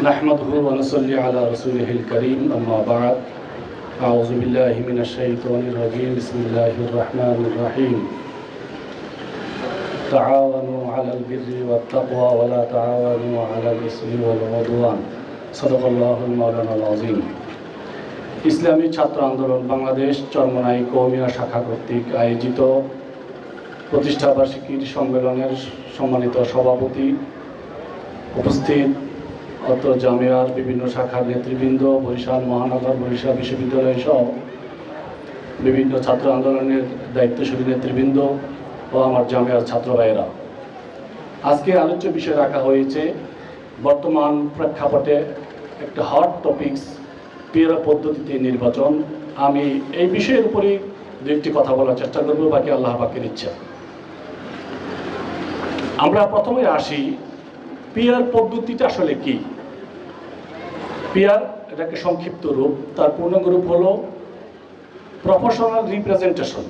نحمده ونصلي على رسوله الكريم أما بعد أعوذ بالله من الشيطان الرجيم بسم الله الرحمن الرحيم تعاونوا على البر والتقوى ولا تعاونوا على الإثم والعدوان صدق الله المولانا العظيم ইসলামী ছাত্র আন্দোলন বাংলাদেশ চরমনাই কৌমিয়া শাখা কর্তৃক আয়োজিত প্রতিষ্ঠাবার্ষিকীর সম্মেলনের সম্মানিত সভাপতি উপস্থিত অত্র জামিয়ার বিভিন্ন শাখার নেতৃবৃন্দ, বরিশাল মহানগর, বরিশাল বিশ্ববিদ্যালয় সহ বিভিন্ন ছাত্র আন্দোলনের দায়িত্বশীল নেতৃবৃন্দ ও আমার জামিয়ার ছাত্র ভাইয়েরা। আজকে আলোচ্য বিষয় রাখা হয়েছে, বর্তমান প্রেক্ষাপটে একটা হট টপিকস পিয়ার পদ্ধতিতে নির্বাচন। আমি এই বিষয়ের উপরেই দু একটি কথা বলার চেষ্টা করব, বাকি আল্লাহ পাকের ইচ্ছা। আমরা প্রথমে আসি পিয়ার পদ্ধতিটা আসলে কি? পিয়ার, এটাকে সংক্ষিপ্ত রূপ, তার পূর্ণাঙ্গ রূপ হলো প্রফেশনাল রিপ্রেজেন্টেশন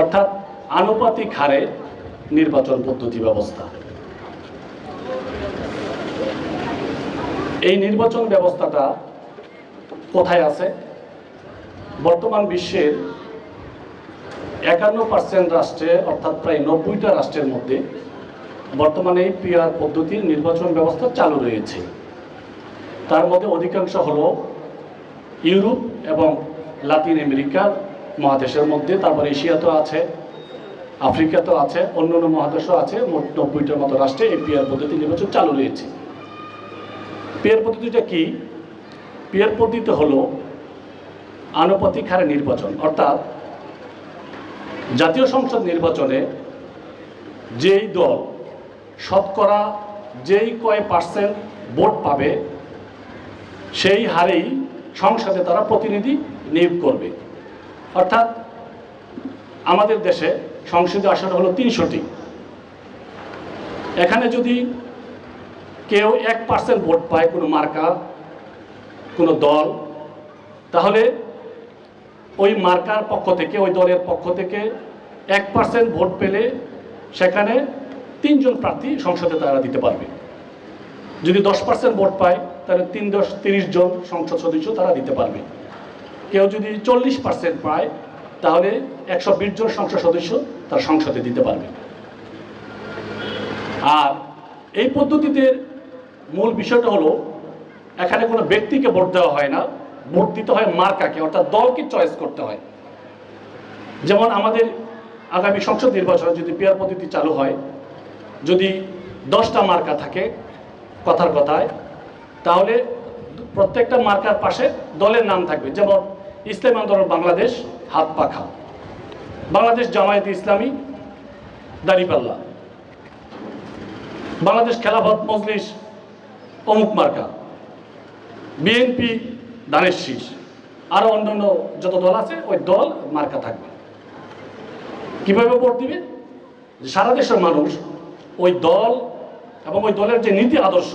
অর্থাৎ আনুপাতিক হারে নির্বাচন পদ্ধতি ব্যবস্থা। এই নির্বাচন ব্যবস্থাটা কোথায় আছে? বর্তমান বিশ্বের একান্ন পার্সেন্ট রাষ্ট্রে, অর্থাৎ প্রায় নব্বইটা রাষ্ট্রের মধ্যে বর্তমানে এই পদ্ধতির নির্বাচন ব্যবস্থা চালু রয়েছে। তার মধ্যে অধিকাংশ হল ইউরোপ এবং লাতিন আমেরিকার মহাদেশের মধ্যে, তারপর এশিয়াতেও আছে আফ্রিকা তো আছে, অন্য অন্য মহাদেশও আছে, মোট নব্বইটার মতো রাষ্ট্রে এই পিআর পদ্ধতি নির্বাচন চালু রয়েছে। পিয়ার পদ্ধতিটা কি? পিয়ার পদ্ধতি হলো আনুপাতিক হারে নির্বাচন, অর্থাৎ জাতীয় সংসদ নির্বাচনে যেই দল শতকরা যেই কয় পার্সেন্ট ভোট পাবে সেই হারেই সংসদে তারা প্রতিনিধি নিয়োগ করবে। অর্থাৎ আমাদের দেশে সংসদে আসন হলো তিনশোটি। এখানে যদি কেউ এক পার্সেন্ট ভোট পায় কোনো মার্কা, কোনো দল, তাহলে ওই মার্কার পক্ষ থেকে, ওই দলের পক্ষ থেকে এক পার্সেন্ট ভোট পেলে সেখানে তিনজন প্রার্থী সংসদে তারা দিতে পারবে। যদি দশ পার্সেন্ট ভোট পায় তাহলে তিন দশ তিরিশ জন সংসদ সদস্য তারা দিতে পারবে। কেউ যদি চল্লিশ পার্সেন্ট পায়, তাহলে একশো বিশ জন সংসদ সদস্য তার সংসদে দিতে পারবে। আর এই পদ্ধতিতে মূল বিষয়টা হলো, এখানে কোনো ব্যক্তিকে ভোট দেওয়া হয় না। ভোট দিতে হয় মার্কাকে অর্থাৎ দলকে চয়েস করতে হয়। যেমন আমাদের আগামী সংসদ নির্বাচনে যদি পিয়ার পদ্ধতি চালু হয়, যদি দশটা মার্কা থাকে কথার কথায় তাহলে প্রত্যেকটা মার্কার পাশে দলের নাম থাকবে। যেমন ইসলাম আন্দোলন বাংলাদেশ, হাত পাখা বাংলাদেশ জামায়াত ইসলামী, দাড়িপাল্লা। বাংলাদেশ খেলাফত মজলিস, অমুক মার্কা। বিএনপি দানের শীষ। আরও অন্যান্য যত দল আছে, ওই দল মার্কা থাকবে। কীভাবে ভোট দিবে? সারা দেশের মানুষ ওই দল এবং ওই দলের যে নীতি আদর্শ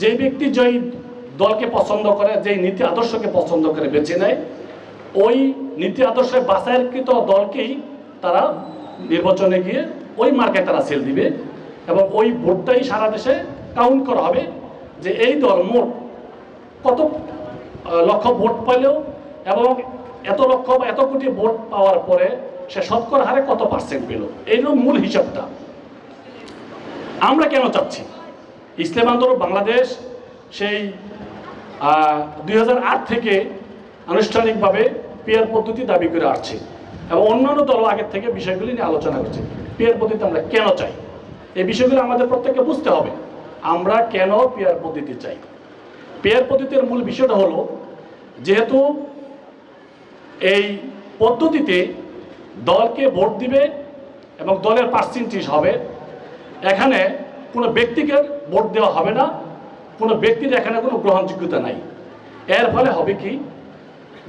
যে ব্যক্তি যেই দলকে পছন্দ করে, যেই নীতি আদর্শকে পছন্দ করে বেছে নেয়, ওই নীতি আদর্শে বাছাইকৃত দলকেই তারা নির্বাচনে গিয়ে ওই মার্কে তারা সেল দিবে এবং ওই ভোটটাই সারা দেশে কাউন্ট করা হবে যে এই দল মোট কত লক্ষ ভোট পাইলেও এবং এত লক্ষ বা এত কোটি ভোট পাওয়ার পরে সে শতকরা হারে কত পার্সেন্ট পেল? এই মূল হিসাবটা। আমরা কেন চাচ্ছি? ইসলাম আন্দোলন বাংলাদেশ সেই দুই হাজার আট থেকে আনুষ্ঠানিকভাবে পিয়ার পদ্ধতি দাবি করে আসছে এবং অন্যান্য দল আগের থেকে বিষয়গুলি নিয়ে আলোচনা করছে। পিয়ার পদ্ধতি আমরা কেন চাই? এই বিষয়গুলো আমাদের প্রত্যেককে বুঝতে হবে। আমরা কেন পিয়ার পদ্ধতি চাই? পেয়ার পদ্ধতির মূল বিষয়টা হলো, যেহেতু এই পদ্ধতিতে দলকে ভোট দিবে এবং দলের পার্সেন্টেজ হবে, এখানে কোনো ব্যক্তিকে ভোট দেওয়া হবে না, কোনো ব্যক্তির এখানে কোনো গ্রহণযোগ্যতা নাই। এর ফলে হবে কি?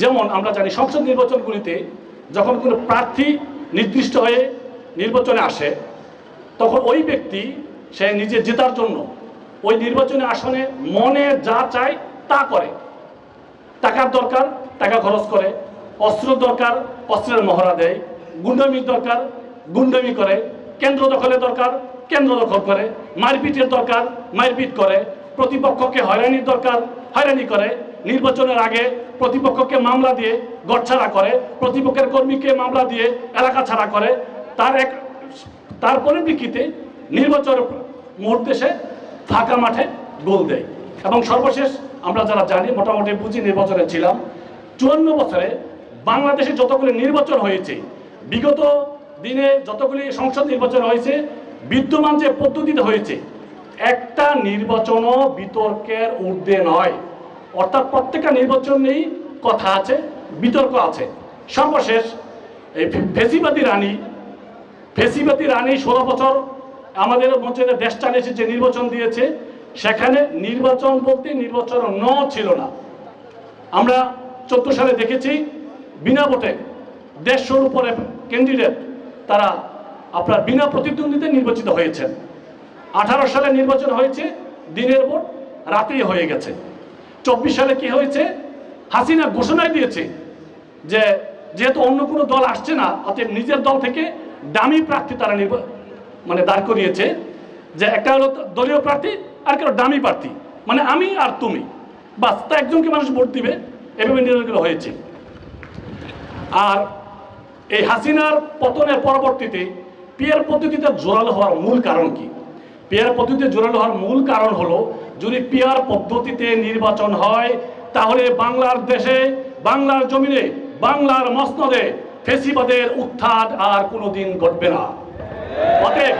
যেমন আমরা জানি সংসদ নির্বাচনগুলিতে যখন কোনো প্রার্থী নির্দিষ্ট হয়ে নির্বাচনে আসে, তখন ওই ব্যক্তি সে নিজে জেতার জন্য ওই নির্বাচনী আসনে মনে যা চায় তা করে। টাকার দরকার, টাকা খরচ করে, অস্ত্র দরকার, অস্ত্রের মহড়া দেয় গুন্ডামির দরকার, গুন্ডামি করে, কেন্দ্র দখলের দরকার কেন্দ্র দখল করে, মারপিটের দরকার, মারপিট করে, প্রতিপক্ষকে হয়রানির দরকার, হয়রানি করে। নির্বাচনের আগে প্রতিপক্ষকে মামলা দিয়ে গড়ছাড়া করে, প্রতিপক্ষের কর্মীকে মামলা দিয়ে এলাকা ছাড়া করে। তার এক, তার পরিপ্রেক্ষিতে নির্বাচন মুহূর্তে সে ফাঁকা মাঠে গোল দেয়। এবং সর্বশেষ আমরা যারা জানি, মোটামুটি বুঝি নির্বাচনে ছিলাম, চুয়ান্ন বছরে বাংলাদেশে যতগুলি নির্বাচন হয়েছে, বিগত দিনে যতগুলি সংসদ নির্বাচন হয়েছে বিদ্যমান যে পদ্ধতিতে হয়েছে, একটা নির্বাচনও বিতর্কের ঊর্ধ্বে নয়। অর্থাৎ প্রত্যেকটা নির্বাচন নির্বাচনেই কথা আছে, বিতর্ক আছে। সর্বশেষ, এই ফেসিবাদী রানী ফেসিবাদী রানী ষোলো বছর আমাদের মধ্যে দেশ চালিয়েছে, যে নির্বাচন দিয়েছে, সেখানে নির্বাচন বলতে নির্বাচন ন ছিল না। আমরা চোদ্দ সালে দেখেছি, বিনা ভোটে দেড়শোর উপরে ক্যান্ডিডেট তারা আপনার বিনা প্রতিদ্বন্দ্বিতা নির্বাচিত হয়েছেন। আঠারো সালে নির্বাচন হয়েছে, দিনের ভোট রাতেই হয়ে গেছে। চব্বিশ সালে কি হয়েছে? হাসিনা ঘোষণায় দিয়েছে যে যেহেতু অন্য কোনো দল আসছে না, অতএব নিজের দল থেকে দামি প্রার্থী তারা মানে দাঁড় করিয়েছে যে একটা হলো দলীয় প্রার্থী, আর কেউ দামি প্রার্থী। মানে আমি আর তুমি। বাস, তা একজনকে মানুষ ভোট দিবে, এভাবে নির্বাচন হয়েছে। আর এই হাসিনার পতনের পরবর্তীতে পিয়ার পদ্ধতিতে জোরালো হওয়ার মূল কারণ কি? পেয়ার পদ্ধতিতে জোরালো হওয়ার মূল কারণ হলো, যদি পেয়ার পদ্ধতিতে নির্বাচন হয়, তাহলে বাংলার দেশে, বাংলার জমিনে, বাংলার মসনদে ফেসিবাদের উত্থান আর কোনোদিন ঘটবে না। অতএব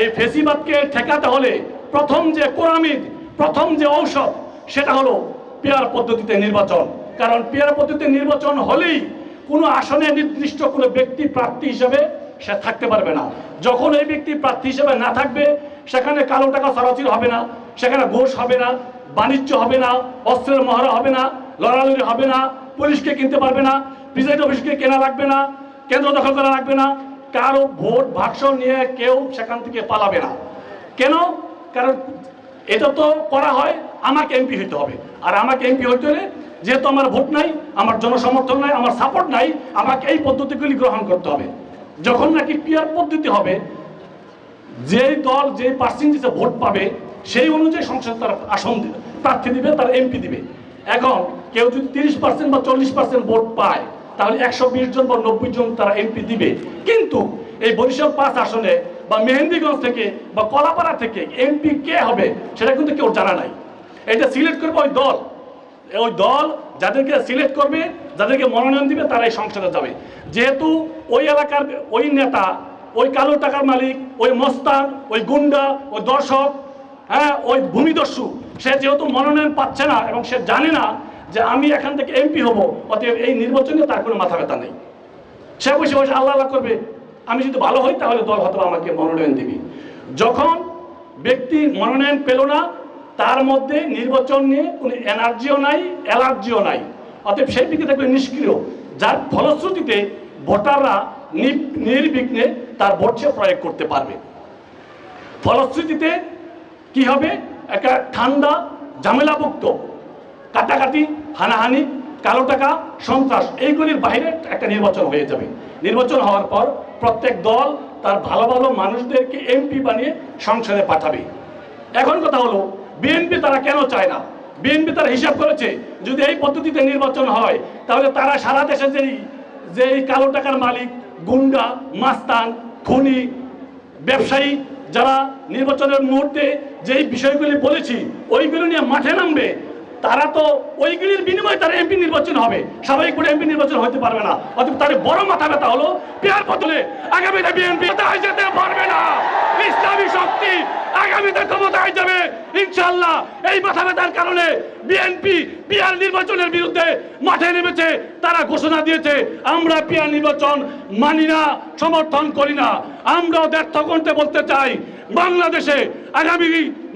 এই ফেসিবাদকে ঠেকাতে হলে প্রথম যে কোরআমিদ প্রথম যে ঔষধ, সেটা হলো পেয়ার পদ্ধতিতে নির্বাচন। কারণ পেয়ার পদ্ধতিতে নির্বাচন হলেই কোনো আসনে নির্দিষ্ট কোনো ব্যক্তি প্রার্থী হিসেবে সে থাকতে পারবে না। যখন এই ব্যক্তি প্রার্থী হিসেবে না থাকবে, সেখানে কালো টাকা সরাসরি হবে না, সেখানে ঘোষ হবে না, বাণিজ্য হবে না, অস্ত্রের মহড়া হবে না, লড়ালড়ি হবে না, পুলিশকে কিনতে পারবে না, প্রিজাইড অফিসকে কেনা লাগবে না, কেন্দ্র দখল করা লাগবে না, কারও ভোট ভাষ্য নিয়ে কেউ সেখান থেকে পালাবে না। কেন? কারণ এটা তো করা হয়, আমাকে এমপি হইতে হবে। আর আমাকে এমপি হইতে হলে যেহেতু আমার ভোট নাই, আমার জনসমর্থন নাই, আমার সাপোর্ট নাই, আমাকে এই পদ্ধতিগুলি গ্রহণ করতে হবে। যখন নাকি পিয়ার পদ্ধতি হবে, যেই দল যে পার্সেন্টেজে ভোট পাবে, সেই অনুযায়ী সংসদ তার আসন প্রার্থী দিবে, তার এমপি দিবে। এখন কেউ যদি তিরিশ পার্সেন্ট বা চল্লিশ পার্সেন্ট ভোট পায়, তাহলে একশো বিশ জন বা নব্বই জন তারা এমপি দিবে। কিন্তু এই বরিশাল পাঁচ আসনে বা মেহেন্দিগঞ্জ থেকে বা কলাপাড়া থেকে এমপি কে হবে, সেটা কিন্তু কেউ জানা নাই। এটা সিলেক্ট করবে ওই দল। ওই দল যাদেরকে সিলেক্ট করবে, যাদেরকে মনোনয়ন দিবে, তারাই সংসদে যাবে। যেহেতু ওই এলাকার, ওই নেতা, ওই কালো টাকার মালিক, ওই মস্তান, ওই গুন্ডা, ওই দর্শক হ্যাঁ ওই ভূমিদস্যু, সে যেহেতু মনোনয়ন পাচ্ছে না এবং সে জানে না যে আমি এখান থেকে এমপি হব, অতএব এই নির্বাচনে তার কোনো মাথা ব্যথা নেই। সে বসে বসে আল্লাহ আল্লাহ করবে, আমি যদি ভালো হই তাহলে দল হয়তো আমাকে মনোনয়ন দিবি। যখন ব্যক্তি মনোনয়ন পেল না তার মধ্যে নির্বাচন নিয়ে কোনো এনার্জিও নাই, অ্যালার্জিও নাই। অতএব সেই দিকে থাকবে নিষ্ক্রিয়। যার ফলশ্রুতিতে ভোটাররা নির্বিঘ্নে তার ভোট সে প্রয়োগ করতে পারবে। ফলশ্রুতিতে কি হবে? একটা ঠান্ডা, ঝামেলাভুক্ত, কাটাকাটি, হানাহানি, কালো টাকা, সন্ত্রাস, এইগুলির বাইরে একটা নির্বাচন হয়ে যাবে। নির্বাচন হওয়ার পর প্রত্যেক দল তার ভালো ভালো মানুষদেরকে এমপি বানিয়ে সংসদে পাঠাবে। এখন কথা হলো বিএনপি তারা কেন চায় না? বিএনপি তারা হিসাব করেছে, যদি এই পদ্ধতিতে নির্বাচন হয়, তাহলে তারা সারা দেশে যেই যেই কালো টাকার মালিক, গুন্ডা, মাস্তান, খুনি, ব্যবসায়ী, যারা নির্বাচনের মুহূর্তে যেই বিষয়গুলি বলেছি, ওইগুলো নিয়ে মাঠে নামবে, তারা তো ওইগুলির বিনিময়ে তারা এমপি নির্বাচন হবে। সবাই করে এমপি নির্বাচন হতে পারবে না। অথবা তার বড় মাথা ব্যথা হলো, পেয়ার বদলে আগামীতে বিএনপি যেতে পারবে না ইসলামী শক্তি আগামীতে ক্ষমতায় যাবে ইনশাল্লাহ এই মাথা ব্যথার কারণে বিএনপি পিয়ার নির্বাচনের বিরুদ্ধে মাঠে নেমেছে, তারা ঘোষণা দিয়েছে, আমরা পিয়ার নির্বাচন মানি না, সমর্থন করি না। আমরাও করতে বলতে চাই, বাংলাদেশে আগামী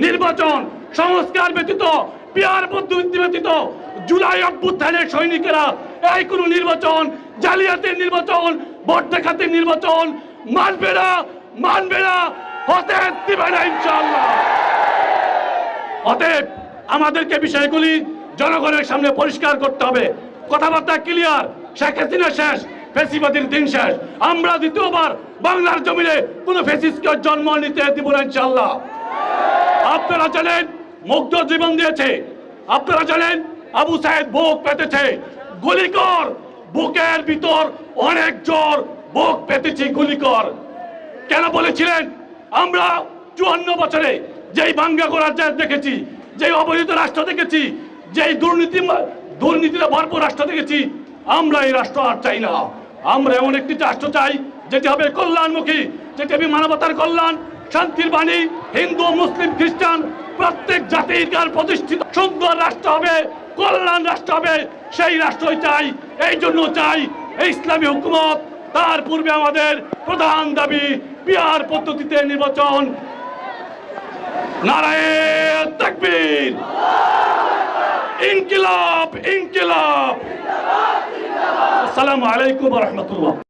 নির্বাচন সংস্কার ব্যতীত পিয়ার পদ্ধতি ব্যতীত, জুলাই অভ্যুত্থানের সৈনিকেরা এই কোন নির্বাচন, জালিয়াতের নির্বাচন, ভোট নির্বাচন মানবে না মানবে না, হতে দিবে না ইনশাআল্লাহ। অতএব আমাদেরকে বিষয়গুলি জনগণের সামনে পরিষ্কার করতে হবে। কথাবার্তা ক্লিয়ার শেখ হাসিনা শেষ, ফেসিবাদীর দিন শেষ। আমরা দ্বিতীয়বার বাংলার জমিনে কোনো ফেসিসকে জন্ম নিতে দিব না ইনশাল্লাহ আপনারা জানেন, মুগ্ধ জীবন দিয়েছে। আপনারা জানেন, আবু সাহেব বুক পেতেছে। গুলি কর বুকের ভিতর অনেক জোর বুক পেতেছি গুলি কর কেন বলেছিলেন? আমরা চুয়ান্ন বছরে যেই বাঙ্গা করার দেখেছি, যেই অবহিত রাষ্ট্র দেখেছি, যেই দুর্নীতি দুর্নীতিতে ভরপুর রাষ্ট্র দেখেছি, আমরা এই রাষ্ট্র আর চাই না। আমরা এমন একটি রাষ্ট্র চাই, যেটি হবে কল্যাণমুখী, যেটি হবে মানবতার কল্যাণ, শান্তির বাণী, হিন্দু, মুসলিম, খ্রিস্টান, প্রত্যেক জাতির প্রতিষ্ঠিত। সুন্দর রাষ্ট্র হবে, কল্যাণ রাষ্ট্র হবে, সেই রাষ্ট্রই চাই, এই জন্য চাই এই ইসলামী হুকুমত। তার পূর্বে আমাদের প্রধান দাবি, বিহার পদ্ধতিতে নির্বাচন নারায়ণ তাকবীর। ইনকিলাব ইনকিলাব। আসসালামু আলাইকুম রহমতুল্লাহ।